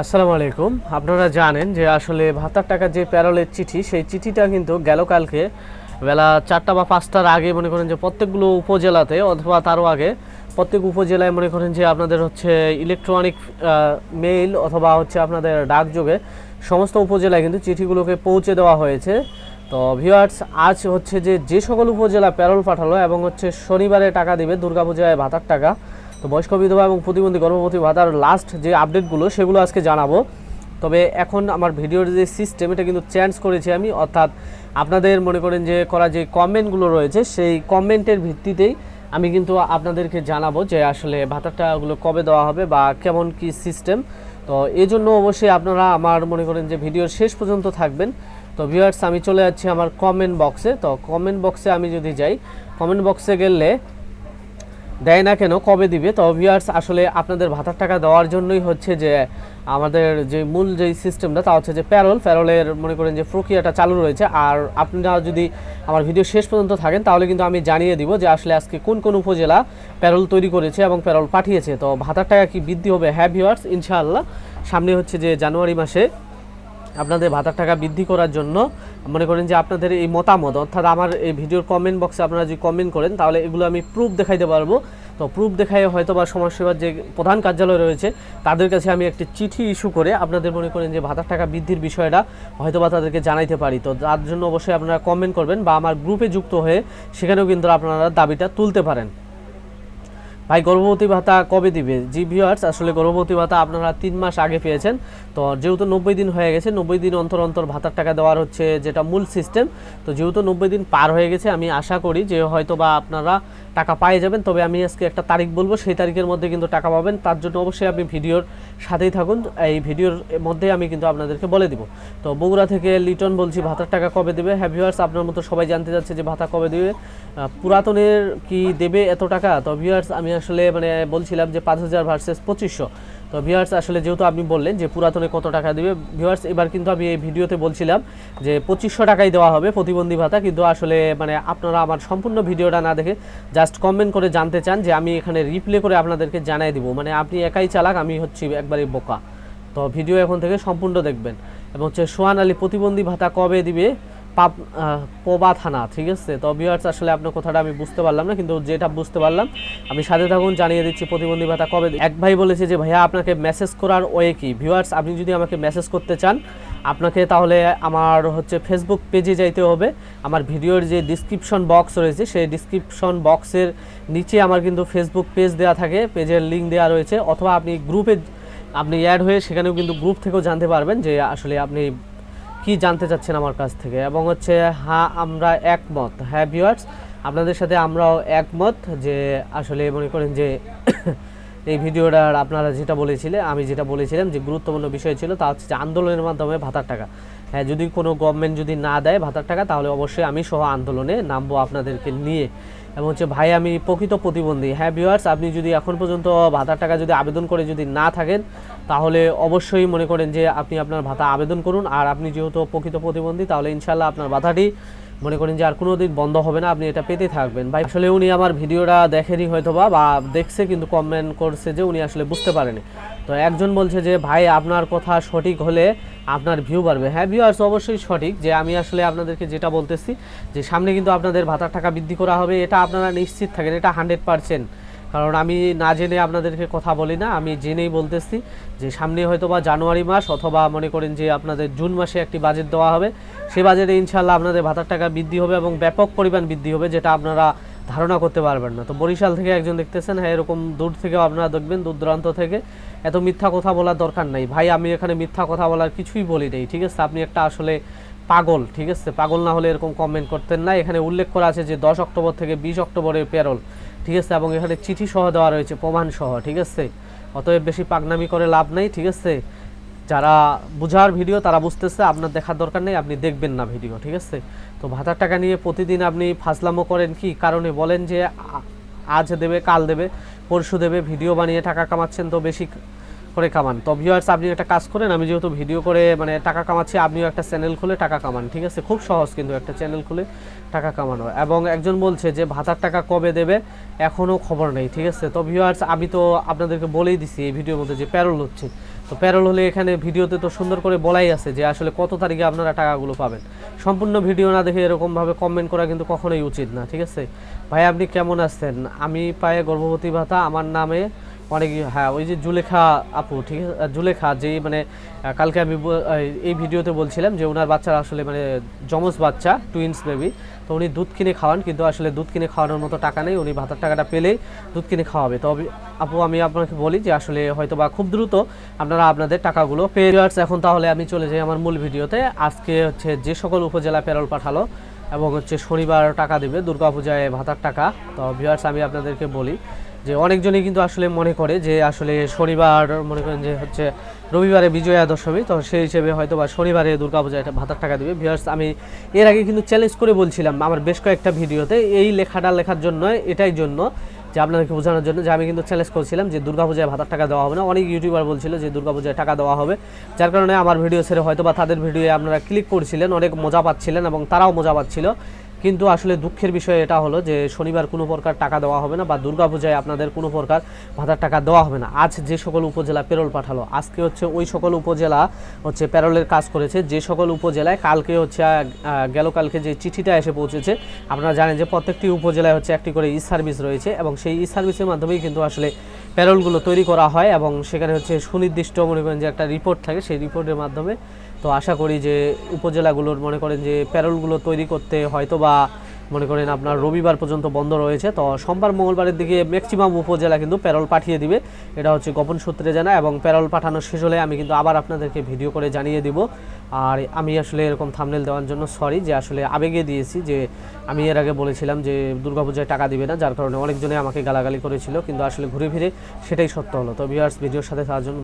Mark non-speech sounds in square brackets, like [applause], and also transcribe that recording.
আসসালামু আলাইকুম। আপনারা জানেন যে আসলে ভাতার টাকা যে প্যারোলের চিঠি, সেই চিঠিটা কিন্তু গেল কালকে বেলা চারটা বা পাঁচটার আগে মনে করেন যে প্রত্যেকগুলো উপজেলাতে অথবা তারও আগে প্রত্যেক উপজেলায় মনে করেন যে আপনাদের হচ্ছে ইলেকট্রনিক মেইল অথবা হচ্ছে আপনাদের ডাকযোগে সমস্ত উপজেলায় কিন্তু চিঠিগুলোকে পৌঁছে দেওয়া হয়েছে। তো ভিউয়ার্স আজ হচ্ছে যে যে সকল উপজেলা প্যারোল পাঠালো এবং হচ্ছে শনিবারে টাকা দিবে দুর্গাপূজায় ভাতার টাকা তো বয়স্ক বিধবা এবং প্রতিবন্ধী গর্ভবতী ভাতার লাস্ট যে আপডেটগুলো সেগুলো আজকে জানাব। তবে এখন আমার ভিডিওর যে সিস্টেম এটা কিন্তু চেঞ্জ করেছি আমি। অর্থাৎ আপনাদের মনে করেন যে করা যে কমেন্টগুলো রয়েছে, সেই কমেন্টের ভিত্তিতেই আমি কিন্তু আপনাদেরকে জানাব যে আসলে ভাতার টাকাগুলো কবে দেওয়া হবে বা কেমন কি সিস্টেম তো এই জন্য অবশ্যই আপনারা আমার মনে করেন যে ভিডিওর শেষ পর্যন্ত থাকবেন। তো ভিউয়ার্স আমি চলে যাচ্ছি আমার কমেন্ট বক্সে তো কমেন্ট বক্সে আমি যদি যাই কমেন্ট বক্সে গেলে দেয় না কেন, কবে দিবে? তো ভিউয়ার্স আসলে আপনাদের ভাতার টাকা দেওয়ার জন্যই হচ্ছে যে, আমাদের যে মূল যে সিস্টেমটা তা হচ্ছে যে প্যারোল প্যারোলের মনে করেন যে প্রক্রিয়াটা চালু রয়েছে। আর আপনারা যদি আমার ভিডিও শেষ পর্যন্ত থাকেন, তাহলে কিন্তু আমি জানিয়ে দিব যে আসলে আজকে কোন কোন উপজেলা প্যারোল তৈরি করেছে এবং প্যারোল পাঠিয়েছে। তো ভাতার টাকা কি বৃদ্ধি হবে? হ্যাঁ ভিউয়ার্স ইনশাআল্লাহ। সামনে হচ্ছে যে জানুয়ারি মাসে আপনাদের ভাতার টাকা বৃদ্ধি করার জন্য মনে করেন যে আপনাদের এই মতামত, অর্থাৎ আমার এই ভিডিওর কমেন্ট বক্সে আপনারা যদি কমেন্ট করেন, তাহলে এগুলো আমি প্রুফ দেখাইতে পারব। তো প্রুফ দেখায় হয়তো বা সমাজসেবার যে প্রধান কার্যালয় রয়েছে, তাদের কাছে আমি একটি চিঠি ইস্যু করে আপনাদের মনে করেন যে ভাতার টাকা বৃদ্ধির বিষয়টা হয়তো বা তাদেরকে জানাইতে পারি। তো তার জন্য অবশ্যই আপনারা কমেন্ট করবেন বা আমার গ্রুপে যুক্ত হয়ে সেখানেও কিন্তু আপনারা দাবিটা তুলতে পারেন। ভাই, গর্ভবতী ভাতা কবে দিবে? জি ভিউয়ার্স আসলে গর্ভবতী ভাতা আপনারা তিন মাস আগে পেয়েছেন। তো যেহেতু নব্বই দিন হয়ে গেছে, নব্বই দিন অন্তর অন্তর ভাতার টাকা দেওয়ার হচ্ছে যেটা মূল সিস্টেম তো যেহেতু নব্বই দিন পার হয়ে গেছে, আমি আশা করি যে হয়তো বা আপনারা টাকা পাই যাবেন। তবে আমি আজকে একটা তারিখ বলব, সেই তারিখের মধ্যে কিন্তু টাকা পাবেন। তার জন্য অবশ্যই আপনি ভিডিওর সাথেই থাকুন। এই ভিডিওর মধ্যে আমি কিন্তু আপনাদেরকে বলে দিব। তো বগুড়া থেকে লিটন বলছি, ভাতার টাকা কবে দেবে? হ্যাঁ ভিউয়ার্স আপনার মতো সবাই জানতে যাচ্ছে যে ভাতা কবে দেবে। পুরাতনের কি দেবে এত টাকা? তো ভিউয়ার্স আমি আসলে মানে বলছিলাম যে পাঁচ হাজার ভার্সেস পঁচিশশো। তো ভিউয়ার্স আসলে যেহেতু আপনি বললেন যে পুরাতনে কত টাকা দেবে ভিউয়ার্স এবার কিন্তু আমি এই ভিডিওতে বলছিলাম যে পঁচিশশো টাকাই দেওয়া হবে প্রতিবন্ধী ভাতা, কিন্তু আসলে মানে আপনারা আমার সম্পূর্ণ ভিডিওটা না দেখে জাস্ট কমেন্ট করে জানতে চান যে আমি এখানে রিপ্লে করে আপনাদেরকে জানাই দিব। মানে আপনি একাই চালাক, আমি হচ্ছি একবারে বোকা। তো ভিডিও এখন থেকে সম্পূর্ণ দেখবেন। এবং হচ্ছে সোহান আলী, প্রতিবন্ধী ভাতা কবে দিবে? পাপ পোবা থানা, ঠিক আছে? তো ভিউয়ার্স আসলে আপনার কথাটা আমি বুঝতে পারলাম না, কিন্তু যেটা বুঝতে পারলাম, আমি সাথে থাকুন, জানিয়ে দিচ্ছি প্রতিবন্ধী ভাতা কবে এক ভাই বলেছে যে, ভাইয়া, আপনাকে মেসেজ করার ওয়ে কি? ভিউয়ার্স আপনি যদি আমাকে মেসেজ করতে চান, আপনাকে তাহলে আমার হচ্ছে ফেসবুক পেজে যাইতে হবে। আমার ভিডিওর যে ডিসক্রিপশন বক্স রয়েছে, সেই ডিসক্রিপশন বক্সের নিচে আমার কিন্তু ফেসবুক পেজ দেওয়া থাকে। পেজের লিঙ্ক দেওয়া রয়েছে। অথবা আপনি গ্রুপে আপনি অ্যাড হয়ে সেখানেও কিন্তু গ্রুপ থেকেও জানতে পারবেন যে, আসলে আপনি কি জানতে চাচ্ছেন আমার কাছ থেকে? এবং হচ্ছে হ্যাঁ আমরা একমত। হ্যাঁ ভিউয়ার্স, আপনাদের সাথে আমরাও একমত যে আসলে মনে করেন যে [coughs] এই ভিডিওটার আপনারা যেটা বলেছিলেন আমি যেটা বলেছিলাম যে গুরুত্বপূর্ণ বিষয় ছিল তা হচ্ছে যে আন্দোলনের মাধ্যমে ভাতার টাকা। হ্যাঁ যদি কোনো গভর্নমেন্ট যদি না দেয় ভাতার টাকা, তাহলে অবশ্যই আমি সহ আন্দোলনে নামবো আপনাদেরকে নিয়ে। এবং হচ্ছে, ভাই, আমি প্রকৃত প্রতিবন্ধী। হ্যাঁ ভিউয়ার্স আপনি যদি এখন পর্যন্ত ভাতার টাকা যদি আবেদন করে যদি না থাকেন, তাহলে অবশ্যই মনে করেন যে আপনি আপনার ভাতা আবেদন করুন। আর আপনি যেহেতু প্রকৃত প্রতিবন্ধী, তাহলে ইনশাল্লাহ আপনার ভাতাটি মনে করেন যে আর কোনো দিন বন্ধ হবে না, আপনি এটা পেতে থাকবেন। ভাই, আসলে উনি আমার ভিডিওটা দেখেনি হয়তো বা দেখছে, কিন্তু কমেন্ট করছে যে উনি আসলে বুঝতে পারেনি। তো একজন বলছে যে, ভাই, আপনার কথা সঠিক হলে আপনার ভিউ বাড়বে। হ্যাঁ ভিউয়ার্স অবশ্যই সঠিক যে, আমি আসলে আপনাদেরকে যেটা বলতেছি যে, সামনে কিন্তু আপনাদের ভাতার টাকা বৃদ্ধি করা হবে, এটা আপনারা নিশ্চিত থাকেন, এটা হান্ড্রেড পারসেন্ট কারণ আমি না জেনে আপনাদেরকে কথা বলি না, আমি জেনেই বলতেছি যে, সামনে হয়তো বা জানুয়ারি মাস অথবা মনে করেন যে, আপনাদের জুন মাসে একটি বাজেট দেওয়া হবে। সে বাজেটে ইনশাল্লাহ আপনাদের ভাতার টাকা বৃদ্ধি হবে এবং ব্যাপক পরিমাণ বৃদ্ধি হবে, যেটা আপনারা ধারণা করতে পারবেন না। তো বরিশাল থেকে একজন দেখতেছেন হ্যাঁ এরকম দূর থেকেও আপনারা দেখবেন, দূর দূরান্ত থেকে। এত মিথ্যা কথা বলার দরকার নাই। ভাই, আমি এখানে মিথ্যা কথা বলার কিছুই বলি নেই, ঠিক আছে? আপনি একটা আসলে পাগল, ঠিক আছে? পাগল না হলে এরকম কমেন্ট করতেন না। এখানে উল্লেখ করা আছে যে, দশ অক্টোবর থেকে বিশ অক্টোবরের পেরোল ঠিক আছে? এবং এখানে চিঠি সহ দেওয়া রয়েছে, প্রমাণ সহ, ঠিক আছে? অতএব বেশি পাগনামি করে লাভ নেই, ঠিক আছে? যারা বুঝার ভিডিও, তারা বুঝতেছে, আপনার দেখার দরকার নেই, আপনি দেখবেন না ভিডিও, ঠিক আছে? তো ভাতার টাকা নিয়ে প্রতিদিন আপনি ফাজলামো করেন কি কারণে? বলেন যে আজ দেবে, কাল দেবে, পরশু দেবে, ভিডিও বানিয়ে টাকা কামাচ্ছেন তো বেশি করে কামান। তো ভিউয়ার্স আপনি একটা কাজ করেন, আমি যেহেতু ভিডিও করে মানে টাকা কামাচ্ছি, আপনিও একটা চ্যানেল খুলে টাকা কামান, ঠিক আছে? খুব সহজ কিন্তু একটা চ্যানেল খুলে টাকা কামানো। এবং একজন বলছে যে ভাতার টাকা কবে দেবে এখনও খবর নেই, ঠিক আছে? তো ভিউয়ার্স আমি তো আপনাদেরকে বলেই দিছি এই ভিডিওর মধ্যে যে প্যারোল হচ্ছে। তো প্যারল হলে এখানে ভিডিওতে তো সুন্দর করে বলাই আছে যে আসলে কত তারিখে আপনারা টাকাগুলো পাবেন। সম্পূর্ণ ভিডিও না দেখে এরকমভাবে কমেন্ট করা কিন্তু কখনোই উচিত না, ঠিক আছে? ভাই, আপনি কেমন আছেন? আমি পায়ে গর্ভবতী ভাতা, আমার নামে অনেক হ্যাঁ ওই যে জুলেখা আপু, ঠিক আছে? জুলেখা যেই মানে কালকে আমি এই ভিডিওতে বলছিলাম যে ওনার বাচ্চারা আসলে মানে যমজ বাচ্চা টুইন্স বেবি তো উনি দুধ কিনে খাওয়ান, কিন্তু আসলে দুধ কিনে খাওয়ানোর মতো টাকা নেই, উনি ভাতার টাকাটা পেলেই দুধ কিনে খাওয়াবে। তবে আপু, আমি আপনাকে বলি যে আসলে হয়তো বা খুব দ্রুত আপনারা আপনাদের টাকাগুলো পেয়ে এখন তাহলে আমি চলে যাই আমার মূল ভিডিওতে। আজকে হচ্ছে যে সকল উপজেলা প্যারোল পাঠালো এবং হচ্ছে শনিবার টাকা দেবে, দুর্গাপূজায় ভাতার টাকা। তো ভিউয়ার্স আমি আপনাদেরকে বলি যে অনেকজনই কিন্তু আসলে মনে করে যে আসলে শনিবার মনে করেন যে হচ্ছে রবিবারে বিজয়া দশমী, তো সেই হিসেবে হয়তো বা শনিবারে দুর্গাপূজায় একটা ভাতার টাকা দেবে। ভিউয়ার্স আমি এর আগে কিন্তু চ্যালেঞ্জ করে বলছিলাম আমার বেশ কয়েকটা ভিডিওতে এই লেখাটা লেখার জন্য, এটাই জন্য যে আপনাদেরকে বোঝানোর জন্য যে আমি কিন্তু চ্যালেঞ্জ করছিলাম যে দুর্গাপূজায় ভাতার টাকা দেওয়া হবে না। অনেক ইউটিউবার বলছিল যে দুর্গাপূজায় টাকা দেওয়া হবে, যার কারণে আমার ভিডিও ছেড়ে হয়তো বা তাদের ভিডিওয়ে আপনারা ক্লিক করছিলেন, অনেক মজা পাচ্ছিলেন এবং তারাও মজা পাচ্ছিল। কিন্তু আসলে দুঃখের বিষয় এটা হলো যে শনিবার কোনো প্রকার টাকা দেওয়া হবে না বা দুর্গাপূজায় আপনাদের কোনো প্রকার ভাতার টাকা দেওয়া হবে না। আজ যে সকল উপজেলা পেরোল পাঠালো, আজকে হচ্ছে ওই সকল উপজেলা হচ্ছে প্যারোলের কাজ করেছে, যে সকল উপজেলায় কালকে হচ্ছে গেল কালকে যে চিঠিটা এসে পৌঁছেছে, আপনারা জানেন যে প্রত্যেকটি উপজেলায় হচ্ছে একটি করে ই সার্ভিস রয়েছে এবং সেই ই সার্ভিসের মাধ্যমেই কিন্তু আসলে প্যারোলগুলো তৈরি করা হয় এবং সেখানে হচ্ছে সুনির্দিষ্ট মনে করেন যে একটা রিপোর্ট থাকে, সেই রিপোর্টের মাধ্যমে তো আশা করি যে উপজেলাগুলোর মনে করেন যে প্যারোলগুলো তৈরি করতে হয়তো বা মনে করেন আপনার রবিবার পর্যন্ত বন্ধ রয়েছে। তো সোমবার, মঙ্গলবারের দিকে ম্যাক্সিমাম উপজেলা কিন্তু প্যারোল পাঠিয়ে দিবে। এটা হচ্ছে গোপন সূত্রে জানা এবং প্যারোল পাঠানো শেষ হলে আমি কিন্তু আবার আপনাদেরকে ভিডিও করে জানিয়ে দিব। আর আমি আসলে এরকম থামনেল দেওয়ার জন্য সরি যে আসলে আবেগে দিয়েছি যে আমি এর আগে বলেছিলাম যে দুর্গাপূজায় টাকা দিবে না, যার কারণে অনেকজনে আমাকে গালাগালি করেছিল, কিন্তু আসলে ঘুরে ফিরে সেটাই সত্য হলো। তো ভিউয়ার্স ভিডিওর সাথে থাকার জন্য